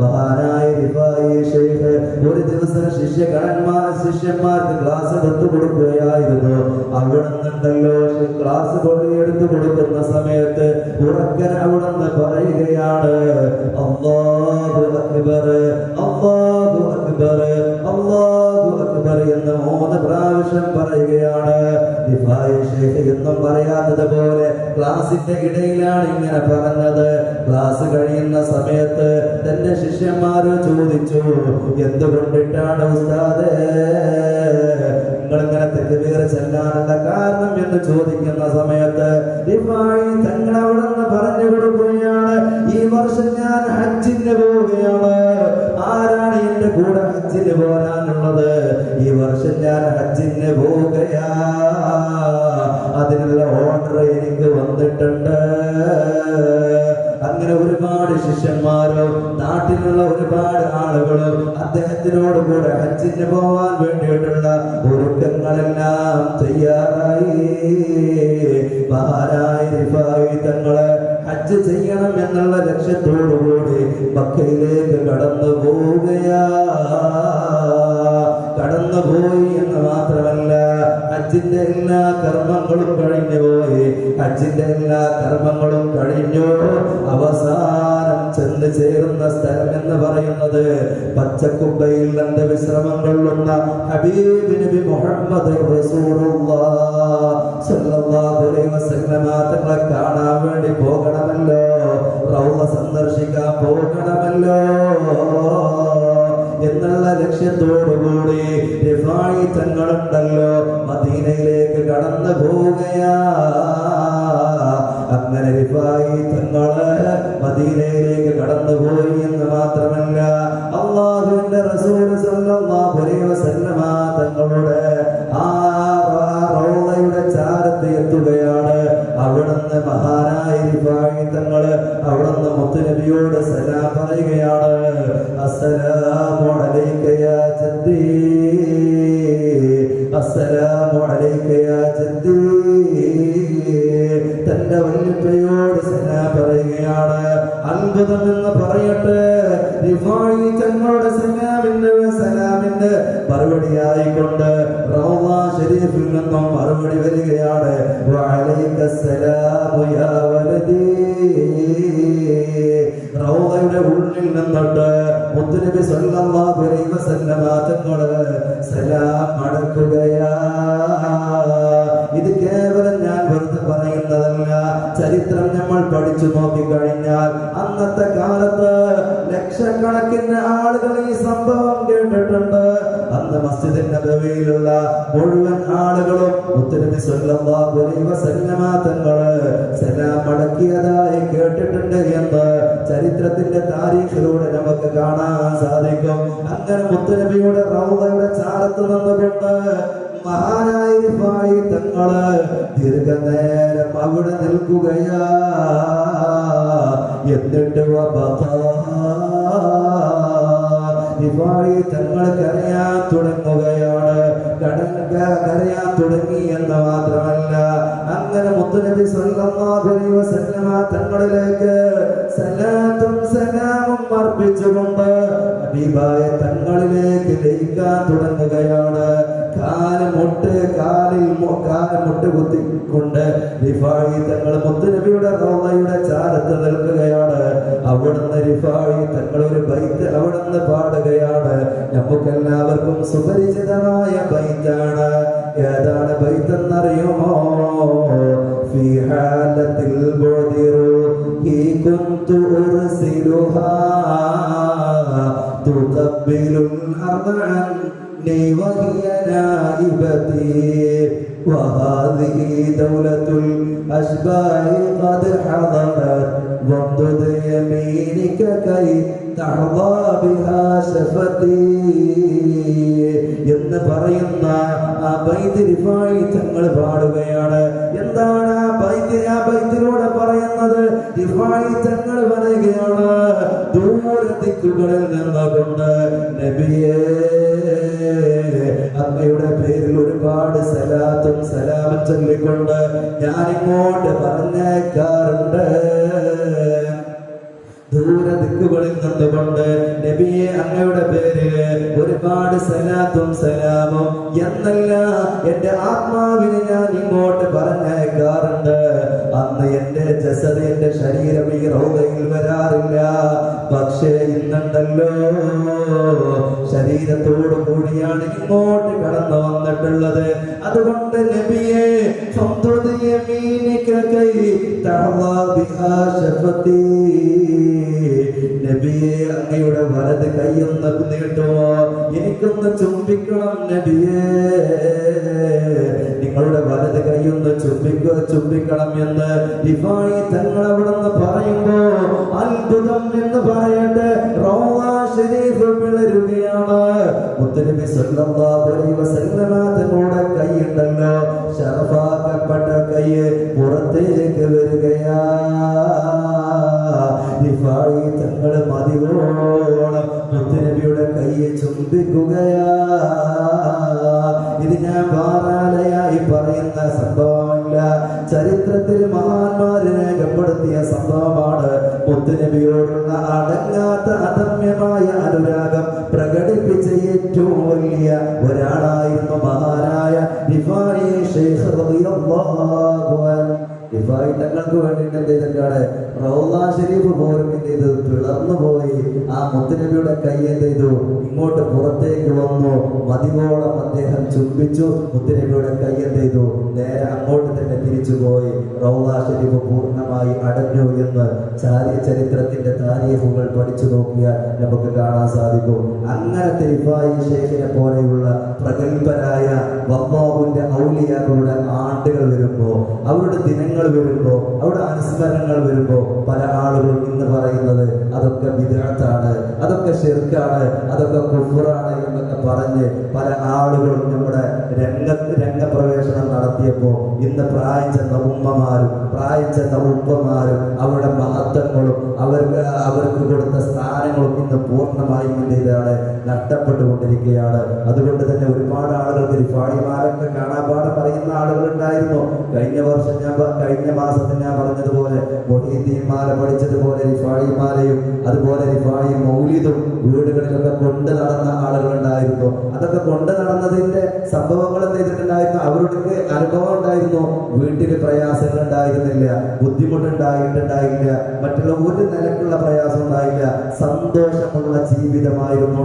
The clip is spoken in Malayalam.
മഹാനായ ഷെയ്ഖ് ഒരു ദിവസം ശിഷ്യഗണന്മാർ ശിഷ്യന്മാർക്ക് ക്ലാസ് എടുത്തു കൊടുക്കുകയായിരുന്നു. അവിടെ നിന്നുണ്ടല്ലോ ക്ലാസ് എടുത്തു കൊടുക്കുന്ന സമയത്ത് ഉറക്കൻ അവിടെ നിന്ന് പറയുകയാണ് അള്ളാഹു അക്ബർ. എന്നും പറയാത്തത് പോലെ ക്ലാസിന്റെ ഇടയിലാണ് ഇങ്ങനെ പറഞ്ഞത് ക്ലാസ് കഴിയുന്ന സമയത്ത് തന്റെ ശിഷ്യന്മാര് ചോദിച്ചു എന്തുകൊണ്ടിട്ടാണ് ഉസ്താദേ? നിങ്ങൾ ഇങ്ങനെ തെറ്റുപേർ ചെല്ലാനുള്ള കാരണം എന്ന് ചോദിക്കുന്ന സമയത്ത് തങ്ങൾ അവിടെ പറഞ്ഞു കൊടുക്കുകയാണ്. ഈ വർഷം ഞാൻ ഹജ്ജിന് പോവുകയാണ്. ആരാണ് എന്റെ കൂടെ ഹജ്ജിന് പോരാനുള്ളത് ഈ വർഷം ഞാൻ ഹജ്ജിന് പോവുകയാ ശിഷ്യന്മാരോ നാട്ടിലുള്ള ഒരുപാട് ആളുകളും അദ്ദേഹത്തിനോട് കൂടെ ഹജ്ജിന് പോവാൻ വേണ്ടിയിട്ടുള്ള ഒരുക്കങ്ങളെല്ലാം തയ്യാറായി. തങ്ങളെ ഹജ്ജ് ചെയ്യണം എന്നുള്ള ലക്ഷ്യത്തോടുകൂടി മക്കയിലേക്ക് കടന്നു പോവുകയാ. കടന്നു പോയി എന്ന് മാത്രമല്ല ഹജ്ജിന്റെ എല്ലാ കർമ്മങ്ങളും കഴിഞ്ഞു പോയി. ഹജ്ജിന്റെ എല്ലാ കർമ്മങ്ങളും കഴിഞ്ഞു. അവസാനം ചേരുന്ന സ്ഥലം എന്ന് പറയുന്നത് പച്ചക്കുമ്പയിൽ തന്റെ വിശ്രമം കൊള്ളുന്ന ഹബീബ് നബി മുഹമ്മദ് തങ്ങളെ കാണാൻ വേണ്ടി പോകണമല്ലോ. റൗള സന്ദർശിക്കാൻ പോകണമല്ലോ. എന്നുള്ള ലക്ഷ്യത്തോടുകൂടി തങ്ങളുണ്ടല്ലോ മദീനയിലേക്ക് കടന്നു പോവുകയാ. അങ്ങനെ തങ്ങൾ മദീനയിലേക്ക് കടന്നുപോയി എന്ന് മാത്രമല്ല അള്ളാഹുവിന്റെ റസൂൽ സല്ലല്ലാഹു അലൈഹി വസല്ലമ തങ്ങളുടെ സലാം പറയുകയാണ് അസ്സലാമു അലൈക യാ അസ്സലാമു അലൈക യാ തന്റെ വല്യപ്പയോട് സലാം അത്ഭുതം എന്ന് പറയട്ടെ. തങ്ങളുടെ സലാമിന്റെ സലാമിന്റെ മറുപടിയായിക്കൊണ്ട് റൗള ഷരീഫിൽ നിന്നും മറുപടി വരികയാണ്. വഅലൈക സലാമു ചരിത്രം നമ്മൾ പഠിച്ചു നോക്കിക്കഴിഞ്ഞാൽ അന്നത്തെ കാലത്ത് ലക്ഷക്കണക്കിന് ആളുകൾ ഈ സംഭവം കേട്ടിട്ടുണ്ട്. അന്ന് മസ്ജിദ് നബവിയിലുള്ള മുഴുവൻ ആളുകളും ഒത്തിരി തങ്ങൾ സലാം മടക്കിയതായി കേട്ടിട്ടുണ്ട് എന്ന് ചരിത്രത്തിന്റെ താരീഖിലൂടെ നമുക്ക് കാണാൻ സാധിക്കും. അങ്ങനെ മുത്തനബിയുടെ റൗദയുടെ ചാരത്ത് നിന്നുകൊണ്ട് മഹാനായ തങ്ങൾ ദീർഘനേരം അവിടെ നിൽക്കുകയാ. എന്നിട്ട് തങ്ങൾ കരയാൻ തുടങ്ങുകയാണ്. കരയാൻ തുടങ്ങി എന്ന് മാത്രമല്ല അങ്ങനെ മുത്തുനബി അലൈഹി വസല്ലമ തങ്ങളിലേക്ക് സലാത്തും സലാമും അർപ്പിച്ചുകൊണ്ട് ഹബീബായ തങ്ങളിലേക്ക് ലയിക്കാൻ തുടങ്ങുകയാണ്. കാലമുട്ട് കാലിൽ മു- കാലമുട്ട് കുത്തിക്കൊണ്ട് റിഫായി തങ്ങൾ മുത്തുനബിയുടെ റൗളയുടെ ചാരത്ത് നിൽക്കുകയാണ് അവിടുന്ന് റിഫായി തങ്ങൾ ഒരു ബൈത്ത് അവിടുന്ന് പാടുകയാണ് നമുക്കെല്ലാവർക്കും സുപരിചിതമായ ബൈത്താണ് ഏതാണ് ബൈത്ത് എന്നറിയുമോ في حالة البعد روحي كنت أرسلها تقبل الأرض عني وهي نائبتي وهذه دولة الأشباح قد حضرت وامدد يمينك كي تحظى بها شفتي എന്ന് പറയുന്ന ആ ബൈത്ത് റിഫായി തങ്ങൾ പാടുകയാണ് എന്താണ് ആ ബൈത്ത് ആ ബൈത്തിലൂടെ പറയുന്നത് റിഫായി തങ്ങൾ പറയുകയാണ് ദൂരദിക്കുകളിൽ നിന്നുകൊണ്ട് സലാമും ചൊല്ലിക്കൊണ്ട് ഞാൻ ഇങ്ങോട്ട് പറഞ്ഞേക്കാറുണ്ട്. ദൂര ദിക്കുകളിൽ നിന്നുകൊണ്ട് നബിയെ അങ്ങയുടെ പേര് ഒരുപാട് സലാത്തും സലാമും എന്നല്ല എന്റെ ആത്മാവിനെ ഞാൻ ഇങ്ങോട്ട് പറഞ്ഞയക്കാറുണ്ട്. അന്ന് എന്റെ ജസദ് എന്റെ ശരീരം ഈ റൗദയിൽ വരാറില്ല. പക്ഷേ ഇന്നുണ്ടല്ലോ ശരീരത്തോടു കൂടിയാണ് ഇങ്ങോട്ട് കടന്നു വന്നിട്ടുള്ളത്. അതുകൊണ്ട് നബിയെ സ്വന്തം മീനിക്കൈ തറവാ ബിഹാ ശഫത്തി നബിയെ അങ്ങയുടെ വലത് കൈയൊന്ന് നീട്ടുമോ എനിക്കൊന്ന് ചുംബിക്കണം നബിയെ. നിങ്ങളുടെ വലത് കൈയൊന്ന് ചുംബിക്കുക ചുംബിക്കണം എന്ന് ഇഫായി തങ്ങൾ അവിടെ നിന്ന് പറയുമ്പോ അത്ഭുതം എന്ന് പറയട്ടെ. റൗള ഷരീഫ് വിളരുകയാണ് മുത്തനബി അലൈഹി വസല്ലമ കൈയുണ്ടല്ലോ ശർഫാക്കപ്പെട്ട കൈ പുറത്തേക്ക് വരികയാ കൈയെ ചുംബിക്കുകയാ ഇത് ഞാൻ വാരാലയായി പറയുന്ന സംഭവമല്ല. ചരിത്രത്തിൽ മഹാന്മാരെ രേഖപ്പെടുത്തിയ സംഭവമാണ്. മുത്തുനബിയോടുള്ള അടങ്ങാത്ത അദമ്യമായ അനുരാഗം പ്രകടിപ്പിച്ച ഏറ്റവും വലിയ ഒരാളായിരുന്നു ഇഫായി തങ്ങൾക്ക് വേണ്ടിയിട്ട് എന്ത് ചെയ്തിട്ടാണ് റൗലാ ഷരീഫ് പോലും എന്ത് ചെയ്തു? പിളർന്നു പോയി. ആ മുത്തനബിയുടെ കൈ എന്ത് ചെയ്തു? ഇങ്ങോട്ട് പുറത്തേക്ക് വന്നു. മതിവോളം അദ്ദേഹം ചുംബിച്ചു. മുത്തനബിയുടെ കൈ എന്ത് ചെയ്തു? നേരെ അങ്ങോട്ട് തന്നെ തിരിച്ചു പോയി. റൗലാ ഷരീഫ് പൂർണമായി അടഞ്ഞു എന്ന് ചാരി ചരിത്രത്തിന്റെ താരീഫുകൾ പഠിച്ചു നോക്കിയാൽ നമുക്ക് കാണാൻ സാധിക്കും. അങ്ങനത്തെ ഇഫായി ഷേഖിനെ പോലെയുള്ള പ്രഗത്ഭരായ വല്ലാഹുവിന്റെ ഔലിയാക്കളുടെ അവരുടെ ദിനങ്ങൾ വരുമ്പോൾ അവിടെ അനുസ്മരണങ്ങൾ വരുമ്പോൾ പല ആളുകളും ഇന്ന് പറയുന്നത് അതൊക്കെ വിദഗ്ധാണ് അതൊക്കെ ഷിർക്കാണ് അതൊക്കെ കുഫറാണ് എന്നൊക്കെ പറഞ്ഞ് പല ആളുകളും നമ്മുടെ രംഗ രംഗപ്രവേശനം നടത്തിയപ്പോ ഇന്ന് പ്രായം ചെന്ന ഉമ്മമാരും പ്രായം ചെന്ന ഉപ്പമാരും അവരുടെ മഹത്വങ്ങളും അവർക്ക് അവർക്ക് കൊടുത്ത സ്ഥാനങ്ങളും ഇന്ന് പൂർണമായി ഇന്ത്യയിലാണ് നഷ്ടപ്പെട്ടുകൊണ്ടിരിക്കുകയാണ്. അതുകൊണ്ട് തന്നെ ഒരുപാട് ആളുകൾ തിരുപ്പാടിമാരൊക്കെ കാണാൻ കാണാപാഠം പറയുന്ന ആളുകൾ ഉണ്ടായിരുന്നു കഴിഞ്ഞ വർഷം ഞാൻ കഴിഞ്ഞ മാസത്തിൽ ഞാൻ പറഞ്ഞതുപോലെ മൊഹീദ്ദീൻമാല പഠിച്ചതുപോലെ റിഫാഡിമാലയും അതുപോലെ റിഫാഡി മൗലിദും വീടുകളിലൊക്കെ കൊണ്ട് നടന്ന ആളുകൾ അവരുടെ അനുഭവം ഉണ്ടായിരുന്നു? വീട്ടിൽ പ്രയാസങ്ങൾ ഉണ്ടായിരുന്നില്ല ബുദ്ധിമുട്ടുണ്ടായിട്ടുണ്ടായില്ല മറ്റുള്ള ഒരു നിലക്കുള്ള പ്രയാസം ഉണ്ടായില്ല സന്തോഷമുള്ള ജീവിതമായിരുന്നു.